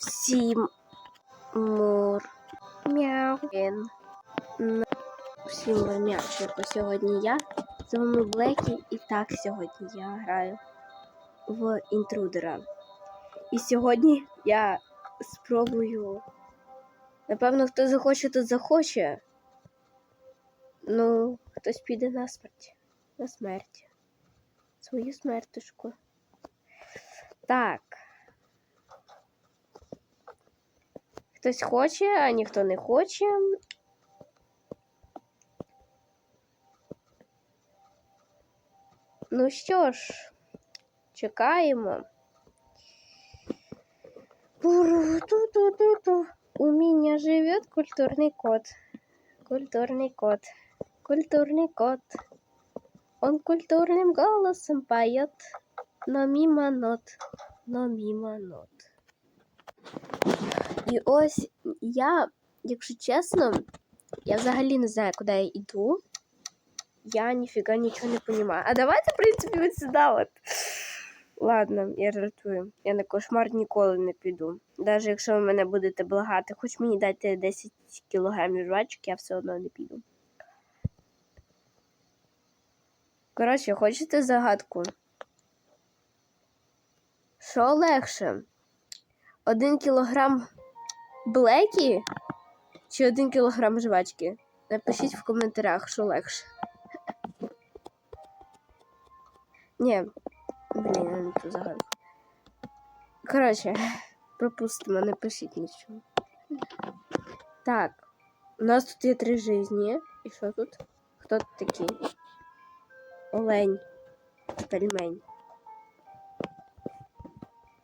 Всім мур. Мяу. Всім м'ячику. Сьогодні я з вами Блекі, і так сьогодні я граю в інтрудера. І сьогодні я спробую. Напевно, хто захоче, то захоче. Ну, хтось піде на смерть. На смерть. Свою смертушку. Так. Хтось хоче, а ніхто не хоче. Ну що ж, чекаємо. Пуру-ту-ту-ту-ту. У меня живет культурный кот. Культурный кот. Культурный кот. Он культурным голосом поет, но мимо нот, но мимо нот. І ось я, якщо чесно, я взагалі не знаю, куди я йду. Я ніфіга нічого не розумію. А давайте, в принципі, от сюди от. Ладно, я жартую. Я на кошмар ніколи не піду. Навіть якщо ви мене будете благати, хоч мені дайте 10 кілограмів жвачок, я все одно не піду. Коротше, хочете загадку? Що легше? Один кілограм блекі чи один кілограм жвачки? Напишіть в коментарях, що легше. Ні, блін, я не ту загадку. Коротше, пропустимо, не пишіть нічого. Так, у нас тут є три жизні. І що тут? Хто тут такий? Олень. Пельмень.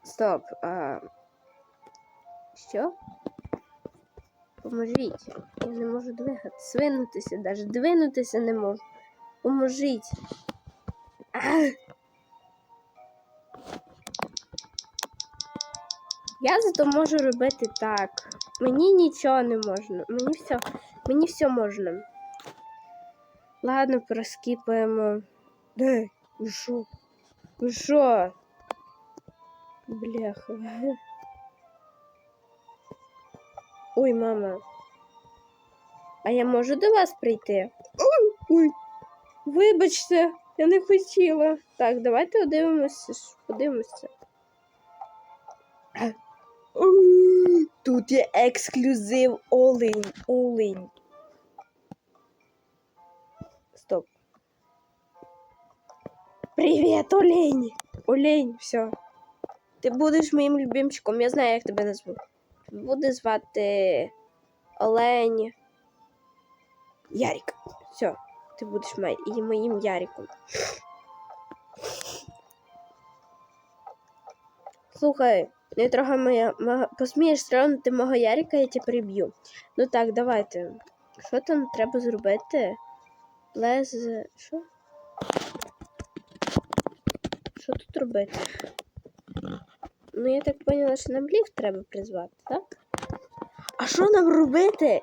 Стоп. А... Що? Поможіть. Я не можу двигати. Свинутися, навіть двинутися не можу. Поможіть. А! Я зато можу робити так. Мені нічого не можна. Мені все, мені все можна. Ладно, проскіпаємо. Де? Що? Що? Бляха. Ой, мама. А я можу до вас прийти? Ой, ой. Вибачте, я не хотіла. Так, давайте подивимося. Подивимося. Тут є ексклюзив олень. Олень. Стоп. Привіт, олень! Олень, все. Ти будеш моїм любимчиком, я знаю, як тебе назву. Буде звати Олень. Ярик. Все, ти будеш май... і моїм Яриком. Слухай, не трохи моя. мого- Посмієш тронути мого Ярика, я тебе приб'ю. Ну так, давайте. Що там треба зробити? Лез. Що? Що тут робити? Ну, я так поняла, що нам ліфт треба призвати, так? А що нам робити?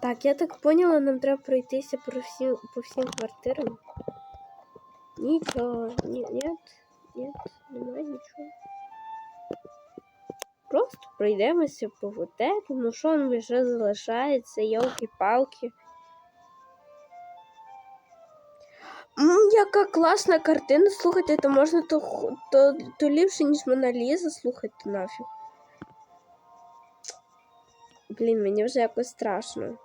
Так, я так поняла, нам треба пройтися по всім, по всім квартирам. Нічого, ні, ні, ні, немає нічого. Просто пройдемося по готелю. Ну що нам ще залишається, йолки-палки. яка класна картина. Слухайте, то можна то, ху- то, то ліпше, ніж Мона Ліза, слухайте нафіг. Блін, мені вже якось страшно.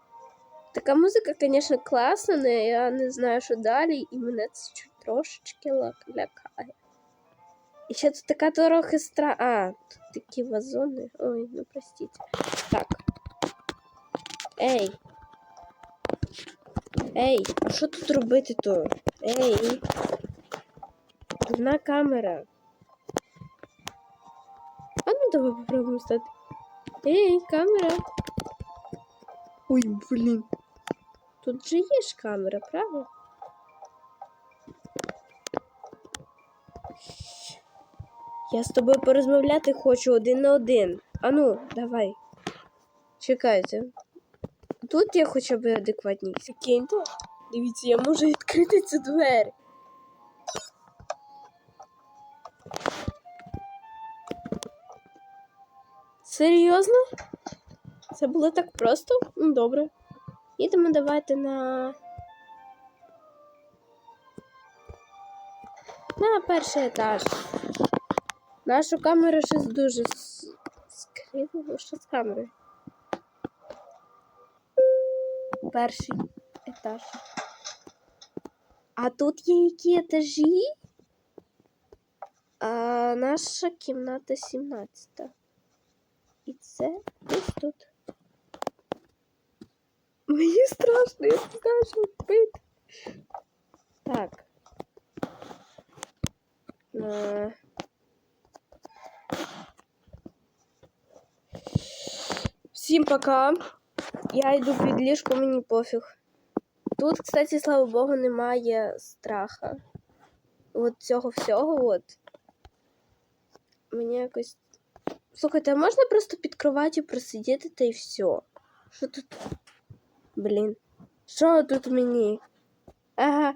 Така музика, звісно, класна, але я не знаю, що далі, і мене це чуть трошечки лак- лякає. І ще тут така трохи стра... А, тут такі вазони. Ой, ну простіть. Так. Ей. Ей, а що тут робити то? Ей. Одна камера. А ну давай попробуємо стати. Ей, камера. Ой, блін. Тут же є ж камера, правда? Я з тобою порозмовляти хочу один на один. Ану, давай. Чекайте. Тут я хоча б адекватніше. Киньте. Дивіться, я можу відкрити цю двері. Серйозно? Це було так просто? Ну, добре. Їдемо давайте на. На перший етаж. Нашу камеру щось дуже скривило. Що з камерою? Перший етаж. А тут є які етажі? А наша кімната 17. І це десь тут. Мені страшно, я не знаю, що робити. Так. Е. Всім пока. Я йду під ліжко, мені пофіг. Тут, кстати, слава Богу, немає страха. От цього всього от. Мені якось. Слухайте, а можна просто під кроваттю просидіти та й все? Що тут? Блін. Що тут мені? Ага,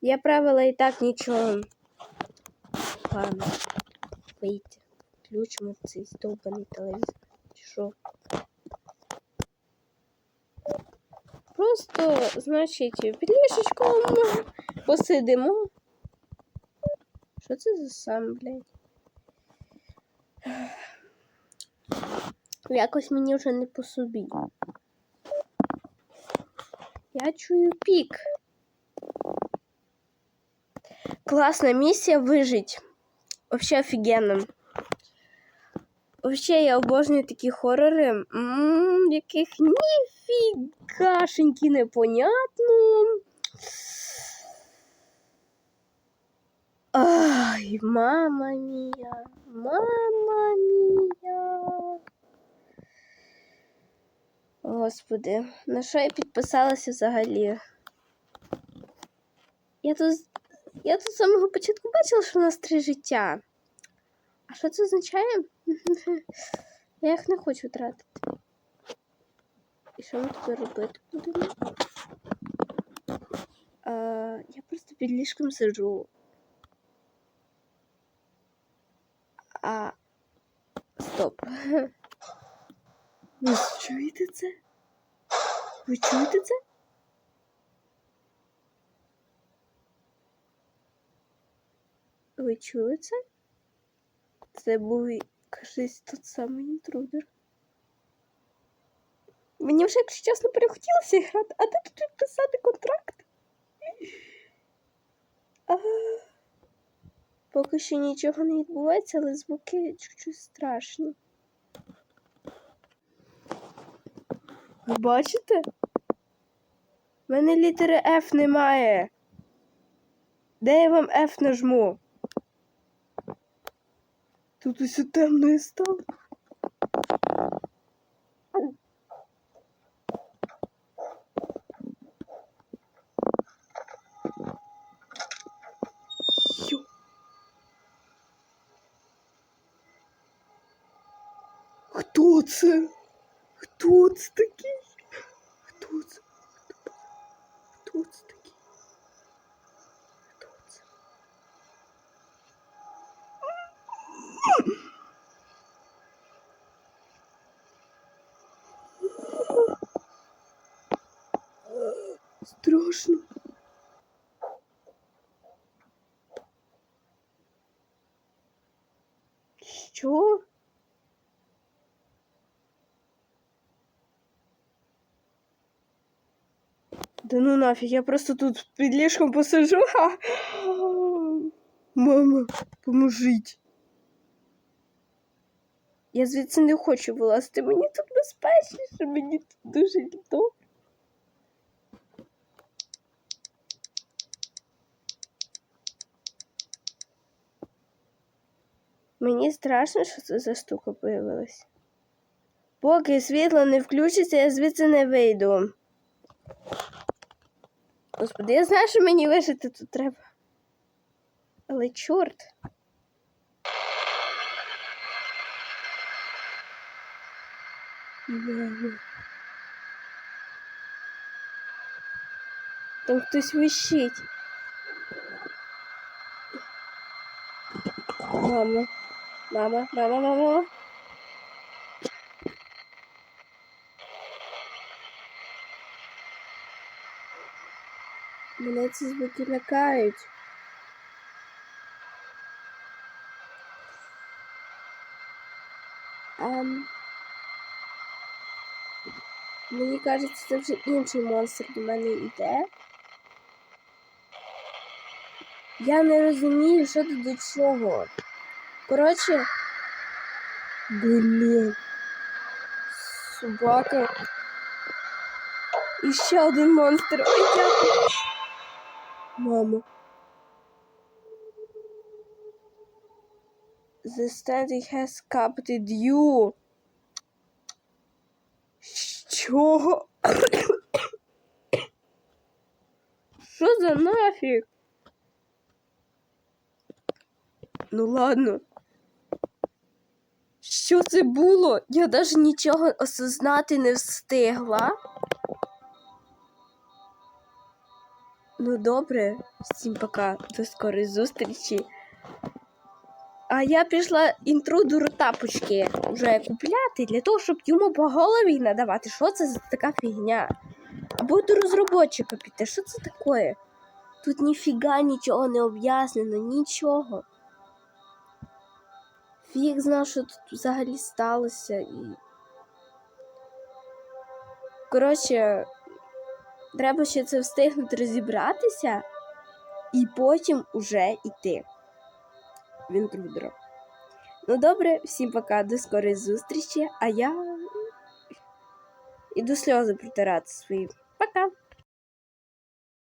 я правила і так нічого. Ладно. Вийти. Включимо цей стовбаний телевізор. Чи що? Просто, значить, під ліжечком посидимо. Що це за сам, блядь? Якось мені вже не по собі. Я чую пік. Класна місія вижить. Вообще офігенно. Вообще я обожнюю такі хорори, м, в яких ніфігашеньки непонятно. Ай, мама мія, мама мія. Господи, на що я підписалася взагалі? Я тут, я тут з самого початку бачила, що у нас три життя. А що це означає? Я їх не хочу втратити. І що ми тепер робити будемо? А, я просто під ліжком сиджу. А. Стоп. Ви чуєте це? Ви чуєте це? Ви чули це? Це був, кажись, тот самий інтрудер. Мені вже, якщо чесно, перехотілося грати, а де тут підписати контракт? А... Поки що нічого не відбувається, але звуки чуть-чуть страшні. Ви бачите? У мене літери F немає. Де я вам F нажму? Тут усе темно і стало. Хто це? Хто це такий? Хто це? Хто це такий? Страшно. Що? Да ну нафіг, я просто тут під ліжком посижу. Ха. Мама, поможіть. Я звідси не хочу вилазити. Мені тут безпечніше, мені тут дуже добре. Мені страшно, що це за штука появилась. Поки світло не включиться, я звідси не вийду. Господи, я знаю, що мені вижити тут треба. Але чорт. Там хтось вищить. Мама, мама, мама, мама. Мене ці звуки лякають. Мені кажеться, це вже інший монстр до мене йде. Я не розумію, що тут до чого. Коротше. Блін. Собака. І ще один монстр. Ой, дякую. Мамо. The standing has captured you. Що? Що за нафіг? Ну ладно. Що це було? Я навіть нічого осознати не встигла. Ну добре, всім пока, до скорої зустрічі. А я пішла інтрудеру тапочки вже купляти для того, щоб йому по голові надавати. Що це за така фігня? Або до розробника піти. Що це таке? Тут ніфіга нічого не об'яснено, нічого. Фіг знав, що тут взагалі сталося і. Коротше, треба ще це встигнути розібратися і потім уже йти в інтрудера. Ну добре, всім пока, до скорої зустрічі, а я іду сльози протирати свої. Пока!